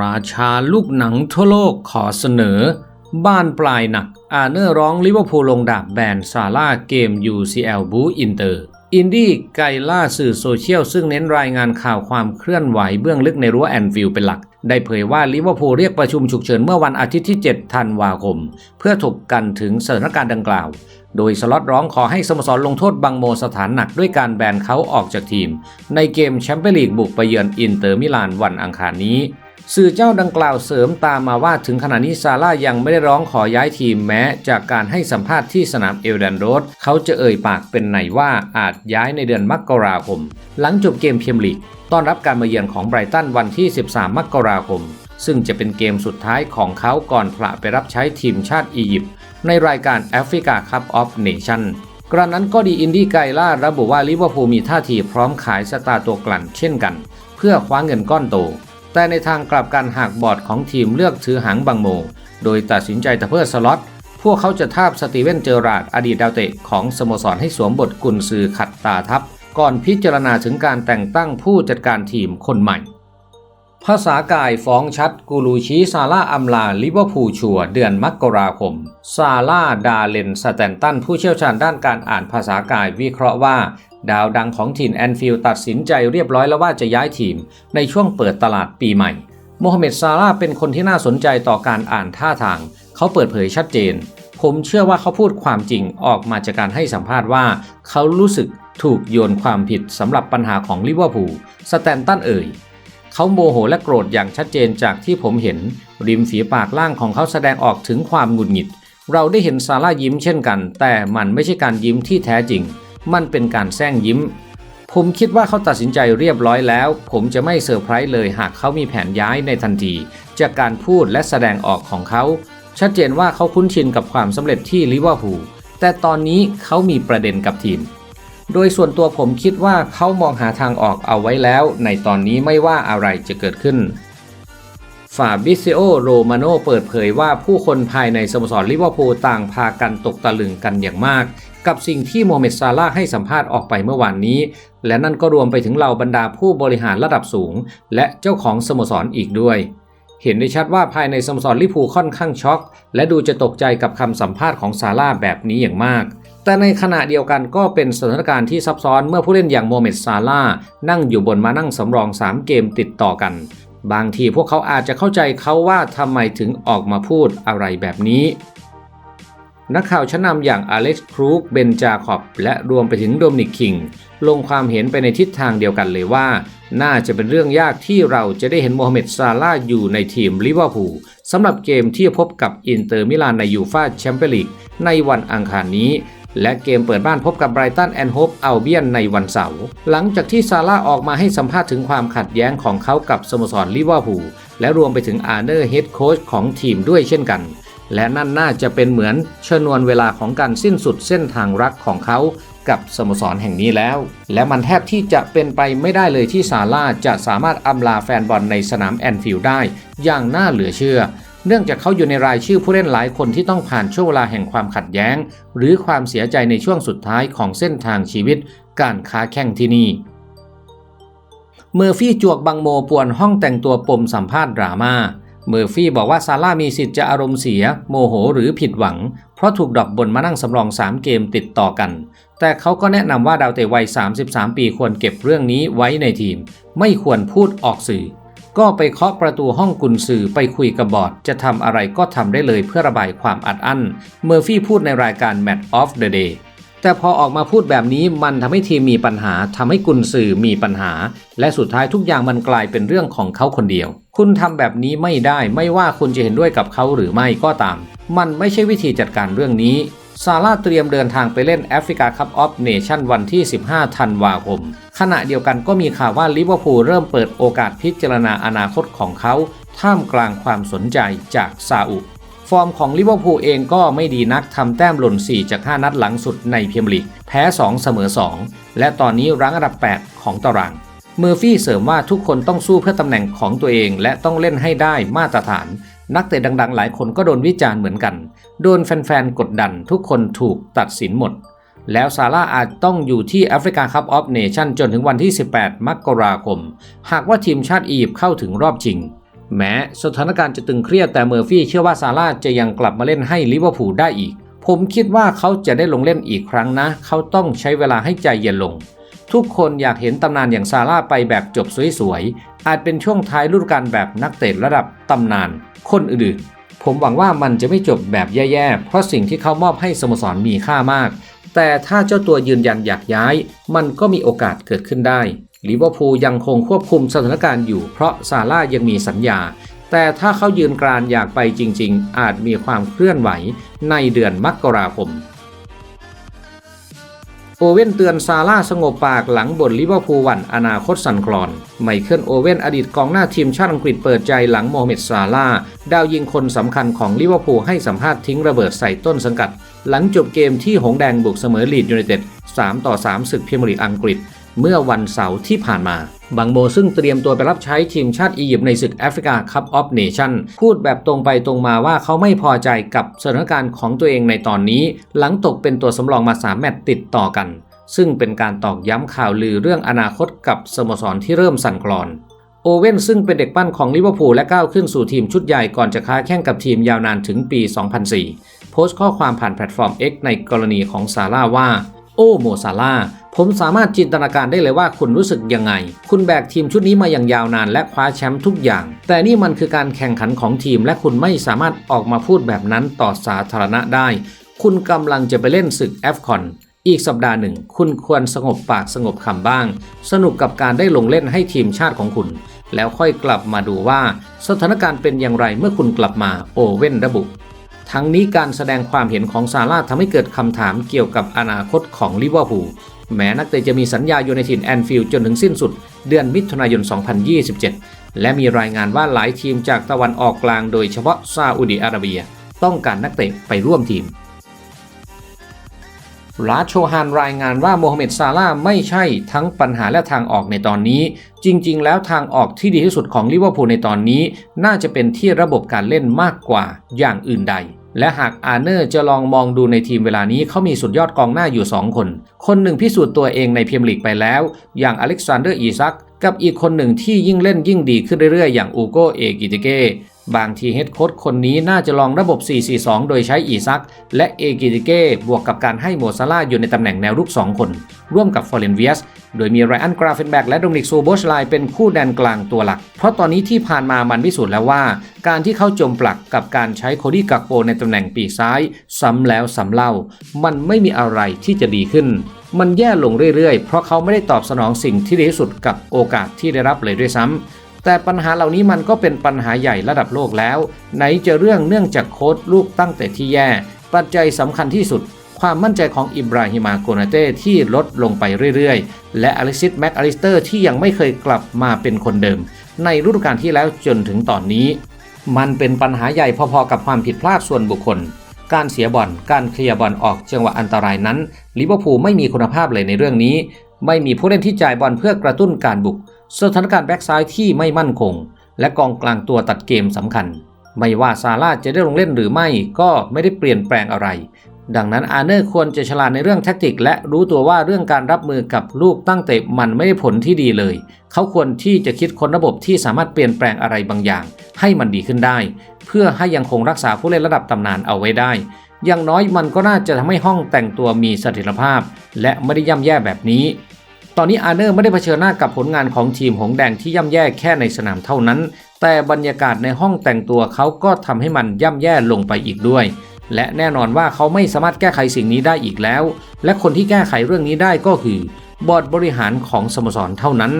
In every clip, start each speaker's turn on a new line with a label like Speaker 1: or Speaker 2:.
Speaker 1: ราชาลูกหนังทั่วโลกขอเสนอ บ้านปลายหนัก อาเนอร์ร้องลิเวอร์พูลลงดาบแบนซาร่าเกม UCL บูอินเตอร์ อินดี้ไกล่าสื่อโซเชียล ซึ่งเน้นรายงานข่าวความเคลื่อนไหวเบื้องลึกในรั้วแอนฟิลด์เป็นหลัก ได้เผยว่าลิเวอร์พูลเรียกประชุมฉุกเฉินเมื่อวันอาทิตย์ที่ 7 ธันวาคม เพื่อถกกันถึงสถานการณ์ดังกล่าวโดยสล็อตร้องขอให้สโมสรลงโทษบังโมสถานหนักด้วยการแบนเขาออกจากทีม ในเกมแชมเปี้ยนลีกบุกไปเยือนอินเตอร์มิลานวันอังคารนี้ สื่อเจ้าดังกล่าวเสริมตามมาว่าถึงขณะนี้ซาร่ายังไม่ได้ร้องขอย้ายทีมแม้ จากการให้สัมภาษณ์ที่สนามเอลแดนโรดเขาจะเอ่ยปากเป็นไหนว่าอาจย้ายในเดือนมกราคม หลังจบเกมเมียร์ลีกต้อนรับการมาเยือนของไบรตันวันที่ 13 มกราคม ซึ่งจะเป็นเกมสุดท้ายของเขาก่อนพละไปรับใช้ทีมชาติอียิปต์ในรายการแอฟริกาคัพออฟเนชั่นกระนั้นก็ดีอินดี้ไกล่าระบุว่าลิเวอร์พูลมีท่าทีพร้อมขายสตาร์ตัวกลั่นเช่นกัน เพื่อคว้าเงินก้อนโต แต่ในทางกลับกันหากบอร์ดของทีมเลือกถือหางบังโมโดยตัดสินใจแต่เพื่อสล็อต พวกเขาจะทาบสตีเวนเจอราร์ดอดีตดาวเตะของสโมสรให้สวมบทกุนซือขัดตาทัพ ก่อนพิจารณาถึงการแต่งตั้งผู้จัดการทีมคนใหม่ ภาษากายฟ้องชัดกูรูชี้ซาร่าอัมลาลิเวอร์พูลชัวเดือนมกราคม ซาร่าดาเลนสแตนตันผู้เชี่ยวชาญด้านการอ่านภาษากายวิเคราะห์ว่า ดาวดังของทีมแอนฟิลด์ตัดสินใจเรียบร้อยแล้วว่าจะย้ายทีม ในช่วงเปิดตลาดปีใหม่โมฮัมเหม็ดซาร่าเป็นคนที่น่าสนใจต่อการอ่านท่าทาง เขาเปิดเผยชัดเจน ผมเชื่อว่าเขาพูดความจริงออกมาจากการให้สัมภาษณ์ว่า เขารู้สึกถูกโยนความผิดสำหรับปัญหาของลิเวอร์พูลสแตนตันเอ่ยเขาโมโหและโกรธอย่างชัดเจนจากที่ผมเห็น ริมฝีปากล่างของเขาแสดงออกถึงความหงุดหงิด เราได้เห็นซาร่ายิ้มเช่นกัน แต่มันไม่ใช่การยิ้มที่แท้จริง มันเป็นการแซงยิ้ม ผมคิดว่าเขาตัดสินใจเรียบร้อยแล้ว ผมจะไม่เซอร์ไพรส์เลยหากเขามีแผนย้ายในทันที จากการพูดและแสดงออกของเขา ชัดเจนว่าเขาคุ้นชินกับความสำเร็จที่ลิเวอร์พูลแต่ตอนนี้เขามีประเด็นกับทีมโดยส่วนตัวผมคิดว่าเขามองหาทางออกเอาไว้แล้ว ในตอนนี้ไม่ว่าอะไรจะเกิดขึ้น ฟาบิซิโอ โรมาโนเปิดเผยว่าผู้คนภายในสโมสรลิเวอร์พูลต่างพากันตกตะลึงกันอย่างมาก กับสิ่งที่โมเมดซาร่าให้สัมภาษณ์ออกไปเมื่อวานนี้ และนั่นก็รวมไปถึงเหล่าบรรดาผู้บริหารระดับสูง และเจ้าของสโมสรอีกด้วยเห็นได้ชัดว่าภายในสโมสรลิพูค่อนข้างช็อก และดูจะตกใจกับคำสัมภาษณ์ของซาร่าแบบนี้อย่างมาก แต่ในขณะเดียวกันก็เป็นสถานการณ์ที่ซับซ้อนเมื่อผู้เล่นอย่างโมเมดซาร่านั่งอยู่บนมานั่งสำรอง 3 เกมติดต่อกัน บางทีพวกเขาอาจจะเข้าใจเขาว่าทำไมถึงออกมาพูดอะไรแบบนี้ นักข่าวชั้นนำอย่างอเล็กซ์ครูกเบนจาคอบ และรวมไปถึงโดมินิกคิง ลงความเห็นไปในทิศทางเดียวกันเลยว่า น่าจะเป็นเรื่องยากที่เราจะได้เห็นโมฮัมเหม็ดซาร่าห์อยู่ในทีมลิเวอร์พูลสำหรับเกมที่พบกับอินเตอร์มิลานในยูฟาแชมเปี้ยนลีกในวันอังคารนี้ และเกมเปิดบ้านพบกับไบรตันแอนด์โฮปอัลเบียนในวันเสาร์หลังจากที่ซาร่าออกมาให้สัมภาษณ์ถึงความขัดแย้งของเขากับสโมสรลิเวอร์พูลและรวมไปถึงอาร์เนอร์เฮดโค้ชของทีมด้วยเช่นกัน และนั่นน่าจะเป็นเหมือนชนวนเวลาของการสิ้นสุดเส้นทางรักของเขากับสโมสรแห่งนี้แล้ว และมันแทบที่จะเป็นไปไม่ได้เลยที่ซาร่าจะสามารถอำลาแฟนบอลในสนามแอนฟิลด์ได้ อย่างน่าเหลือเชื่อ เนื่องจากเขาอยู่ในรายชื่อผู้เล่นหลายคนที่ต้องผ่านช่วงเวลาแห่งความขัดแย้ง หรือความเสียใจในช่วงสุดท้ายของเส้นทางชีวิต การค้าแข่งที่นี่ เมอร์ฟี่จวกบังโมป่วนห้องแต่งตัวปมสัมภาษณ์ดราม่าเมอร์ฟี่บอกว่าซาร่ามีสิทธิ์จะอารมณ์เสีย โมโหหรือผิดหวัง เพราะถูกดรอปบนมานั่งสำรอง 3 เกมติดต่อกัน แต่เขาก็แนะนำว่าดาวเตะวัย 33 ปีควรเก็บเรื่องนี้ไว้ในทีม ไม่ควรพูดออกสื่อ ก็ไปเคาะประตูห้องกุนซือไปคุยกับบอร์ดจะทำอะไรก็ทำได้เลยเพื่อระบายความอัดอั้น เมอร์ฟี่พูดในรายการ Match of the Day แต่พอออกมาพูดแบบนี้มันทำให้ทีมมีปัญหาทำให้กุนซือมีปัญหา และสุดท้ายทุกอย่างมันกลายเป็นเรื่องของเขาคนเดียว คุณทำแบบนี้ไม่ได้ไม่ว่าคุณจะเห็นด้วยกับเขาหรือไม่ก็ตาม มันไม่ใช่วิธีจัดการเรื่องนี้ ซาร่าเตรียมเดินทางไปเล่นแอฟริกาคัพออฟเนชั่นวันที่ 15 ธันวาคม ขณะเดียวกันก็มีข่าวว่าลิเวอร์พูลเริ่มเปิดโอกาสพิจารณาอนาคตของเขา ท่ามกลางความสนใจจากซาอุฟอร์มของลิเวอร์พูลเองก็ไม่ดีนักทำแต้มหล่น 4 จาก 5 นัดหลังสุดในพรีเมียร์ลีก แพ้ 2 เสมอ 2 และตอนนี้รั้งอันดับ 8 ของตาราง เมอร์ฟี่เสริมว่าทุกคนต้องสู้เพื่อตำแหน่งของตัวเองและต้องเล่นให้ได้มาตรฐาน นักเตะดังๆ หลายคนก็โดนวิจารณ์เหมือนกัน โดนแฟนๆ กดดันทุกคนถูกตัดสินหมด แล้วซาร่าอาจต้องอยู่ที่แอฟริกาคัพออฟเนชั่นจนถึงวันที่ 18 มกราคม หากว่าทีมชาติอียิปต์เข้าถึงรอบชิง แม้สถานการณ์จะตึงเครียดแต่เมอร์ฟี่เชื่อว่าซาร่าจะยังกลับมาเล่นให้ลิเวอร์พูลได้อีก ผมคิดว่าเขาจะได้ลงเล่นอีกครั้งนะ เขาต้องใช้เวลาให้ใจเย็นลงทุกคนอยากเห็นตำนานอย่างซาร่าไปแบบจบสวยๆ อาจเป็นช่วงท้ายฤดูกาลแบบนักเตะระดับตำนาน คนอื่นๆ ผมหวังว่ามันจะไม่จบแบบแย่ๆ เพราะสิ่งที่เขามอบให้สโมสรมีค่ามาก แต่ถ้าเจ้าตัวยืนยันอยากย้าย มันก็มีโอกาสเกิดขึ้นได้ลิเวอร์พูลยังคงควบคุมสถานการณ์อยู่เพราะซาร่ายังมีสัญญา แต่ถ้าเขายืนกรานอยากไปจริง ๆ อาจมีความเคลื่อนไหวในเดือนมกราคม อเว่นเตือนซาร่าสงบปากหลังบทลิเวอร์พูลวันอนาคตสั่นคลอน ไมเคิลโอเว่นอดีตกองหน้าทีมชาติอังกฤษเปิดใจหลังโมฮัมเหม็ดซาร่าดาวยิงคนสำคัญของลิเวอร์พูลให้สัมภาษณ์ทิ้งระเบิดใส่ต้นสังกัด หลังจบเกมที่หงแดงบุกเสมอลีดยูไนเต็ด3ต่อ3ศึกพรีเมียร์ลีกอังกฤษ เมื่อวันเสาร์ที่ผ่านมา บังโมซึ่งเตรียมตัวไปรับใช้ทีมชาติอียิปต์ในศึกแอฟริกาคัพออฟเนชั่นพูดแบบตรงไปตรงมาว่าเขาไม่พอใจกับสถานการณ์ของตัวเองในตอนนี้ หลังตกเป็นตัวสำรองมา 3 แมตช์ติดต่อกัน ซึ่งเป็นการตอกย้ำข่าวลือเรื่องอนาคตกับสโมสรที่เริ่มสั่นคลอนโอเว่นซึ่งเป็นเด็กปั้นของลิเวอร์พูลและก้าวขึ้นสู่ทีมชุดใหญ่ก่อนจะค้าแข่งกับทีมยาวนานถึงปี 2004 โพสต์ข้อความผ่านแพลตฟอร์ม X ในกรณีของซาร่าว่า โอ้โมซาร่าผมสามารถจินตนาการได้เลยว่าคุณรู้สึกยังไง คุณแบกทีมชุดนี้มาอย่างยาวนานและคว้าแชมป์ทุกอย่าง แต่นี่มันคือการแข่งขันของทีม และคุณไม่สามารถออกมาพูดแบบนั้นต่อสาธารณะได้ คุณกำลังจะไปเล่นศึกแอฟคอนอีกสัปดาห์หนึ่ง คุณควรสงบปากสงบคำบ้าง สนุกกับการได้ลงเล่นให้ทีมชาติของคุณ แล้วค่อยกลับมาดูว่า สถานการณ์เป็นอย่างไรเมื่อคุณกลับมาโอเว่นระบุ ทั้งนี้การแสดงความเห็นของซาร่าทำให้เกิดคำถามเกี่ยวกับอนาคตของลิเวอร์พูลแม้นักเตะจะมีสัญญาอยู่ในถิ่นแอนฟิลด์จนถึงสิ้นสุด เดือนมิถุนายน 2027 และมีรายงานว่าหลายทีมจากตะวันออกกลางโดยเฉพาะซาอุดิอาระเบีย ต้องการนักเตะไปร่วมทีมราชโชฮานรายงานว่าโมฮัมเหม็ดซาร่าห์ไม่ใช่ทั้งปัญหาและทางออกในตอนนี้ จริง ๆ แล้วทางออกที่ดีที่สุดของลิเวอร์พูลในตอนนี้ น่าจะเป็นที่ระบบการเล่นมากกว่าอย่างอื่นใด และหากอาเนอร์จะลองมองดูในทีมเวลานี้เขามีสุดยอดกองหน้าอยู่ 2 คน คนหนึ่งพิสูจน์ตัวเองในพรีเมียร์ลีกไปแล้ว อย่างอเล็กซานเดอร์อีซัก กับอีกคนหนึ่งที่ยิ่งเล่นยิ่งดีขึ้นเรื่อยๆ อย่างอูโกเอกิติเกบางทีเฮดโค้ชคนนี้น่าจะลองระบบ 4-4-2 โดยใช้อีซัก และเอกิติเก้บวกกับการให้โมซาร่าอยู่ในตำแหน่งแนวรุก 2 คน ร่วมกับฟอร์เรนเวียส โดยมีไรอันกราเฟนแบกและโดมินิกซูโบชไลเป็นคู่แดนกลางตัวหลัก เพราะตอนนี้ที่ผ่านมามันพิสูจน์แล้วว่า การที่เข้าจมปลักกับการใช้โคดี้กักโปในตำแหน่งปีกซ้าย ซ้ำแล้วซ้ำเล่า มันไม่มีอะไรที่จะดีขึ้น มันแย่ลงเรื่อยๆ เพราะเขาไม่ได้ตอบสนองสิ่งที่ดีที่สุดกับโอกาสที่ได้รับเลยด้วยซ้ำแต่ปัญหาเหล่านี้มันก็เป็นปัญหาใหญ่ระดับโลกแล้ว ไหนจะเรื่องเนื่องจากโค้ดลูกตั้งแต่ที่แย่ ปัจจัยสำคัญที่สุด ความมั่นใจของอิบราฮิมาโกนาเต้ที่ลดลงไปเรื่อยๆ และอลิซิสแม็กอลิสเตอร์ที่ยังไม่เคยกลับมาเป็นคนเดิม ในฤดูกาลที่แล้วจนถึงตอนนี้ มันเป็นปัญหาใหญ่พอๆกับความผิดพลาดส่วนบุคคล การเสียบอลการเคลียร์บอลออกจังหวะอันตรายนั้นลิเวอร์พูลไม่มีคุณภาพเลยในเรื่องนี้ ไม่มีผู้เล่นที่จ่ายบอลเพื่อกระตุ้นการบุก สถานการณ์แบ็กซ้ายที่ไม่มั่นคง และกองกลางตัวตัดเกมสำคัญ ไม่ว่าซาร่าจะได้ลงเล่นหรือไม่ก็ไม่ได้เปลี่ยนแปลงอะไร ดังนั้นอาเนอร์ควรจะฉลาดในเรื่องแทคติก และรู้ตัวว่าเรื่องการรับมือกับลูกตั้งเตะมันไม่ได้ผลที่ดีเลย เขาควรที่จะคิดค้นระบบที่สามารถเปลี่ยนแปลงอะไรบางอย่าง ให้มันดีขึ้นได้ เพื่อให้ยังคงรักษาผู้เล่นระดับตำนานเอาไว้ได้ อย่างน้อยมันก็น่าจะทำให้ห้องแต่งตัวมีเสถียรภาพ และไม่ได้ย่ำแย่แบบนี้ ตอนนี้อาเนอร์ไม่ได้เผชิญหน้ากับผลงานของทีมหงแดงที่ย่ำแย่แค่ในสนามเท่านั้น แต่บรรยากาศในห้องแต่งตัวเขาก็ทำให้มันย่ำแย่ลงไปอีกด้วย และแน่นอนว่าเขาไม่สามารถแก้ไขสิ่งนี้ได้อีกแล้ว และคนที่แก้ไขเรื่องนี้ได้ก็คือบอร์ดบริหารของสโมสรเท่านั้น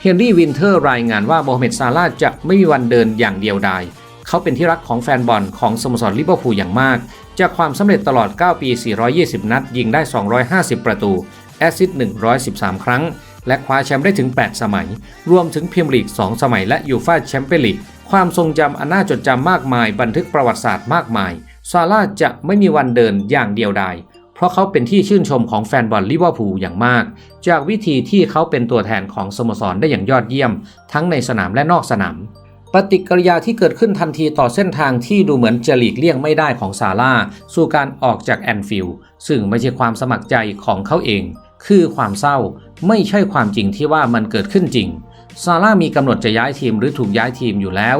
Speaker 1: เฮนรี่วินเทอร์รายงานว่าโมฮัมเหม็ดซาราจะไม่มีวันเดินอย่างเดียวดายเขาเป็นที่รักของแฟนบอลของสโมสรลิเวอร์พูลอย่างมาก จากความสำเร็จตลอด 9 ปี 420 นัด ยิงได้ 250 ประตู แอสซิสต์113 ครั้ง และคว้าแชมป์ได้ถึง 8 สมัย รวมถึงพรีเมียร์ลีก 2 สมัยและยูฟ่าแชมเปี้ยนลีก ความทรงจำอันน่าจดจำมากมาย บันทึกประวัติศาสตร์มากมาย ซาร่าจะไม่มีวันเดินอย่างเดียวดายเพราะเขาเป็นที่ชื่นชมของแฟนบอลลิเวอร์พูลอย่างมาก จากวิธีที่เขาเป็นตัวแทนของสโมสรได้อย่างยอดเยี่ยม ทั้งในสนามและนอกสนาม ปฏิกิริยาที่เกิดขึ้นทันทีต่อเส้นทางที่ดูเหมือนจะหลีกเลี่ยงไม่ได้ของซาร่าสู่การออกจากแอนฟิลด์ซึ่งไม่ใช่ความสมัครใจของเขาเอง คือความเศร้าไม่ใช่ความจริงที่ว่ามันเกิดขึ้นจริงซาร่ามีกำหนดจะย้ายทีมหรือถูกย้ายทีมอยู่แล้ว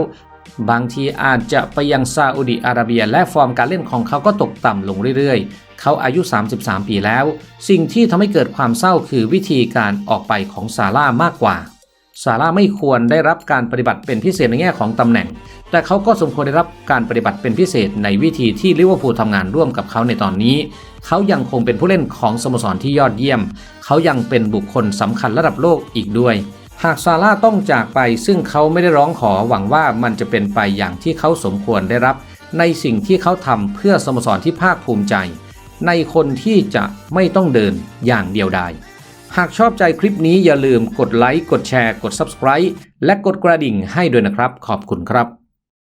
Speaker 1: บางทีอาจจะไปยังซาอุดิอาระเบีย และฟอร์มการเล่นของเขาก็ตกต่ำลงเรื่อยๆ เขาอายุ 33 ปีแล้ว สิ่งที่ทำให้เกิดความเศร้าคือวิธีการออกไปของซาร่ามากกว่าซาร่าไม่ควรได้รับการปฏิบัติเป็นพิเศษในแง่ของตำแหน่ง แต่เขาก็สมควรได้รับการปฏิบัติเป็นพิเศษในวิธีที่ลิเวอร์พูลทำงานร่วมกับเขาในตอนนี้ เขายังคงเป็นผู้เล่นของสโมสรที่ยอดเยี่ยม เขายังเป็นบุคคลสำคัญระดับโลกอีกด้วยากซาร่าต้องจากไปซึ่งเขาไม่ได้ร้องขอหวังว่ามันจะเป็นไปอย่างที่เขาสมควรได้รับ ในสิ่งที่เขาทำเพื่อสโมสรที่ภาคภูมิใจ ในคนที่จะไม่ต้องเดินอย่างเดียวดาย หากชอบใจคลิปนี้อย่าลืมกดไลค์กดแชร์ กด Subscribe และกดกระดิ่งให้ด้วยนะครับ ขอบคุณครับ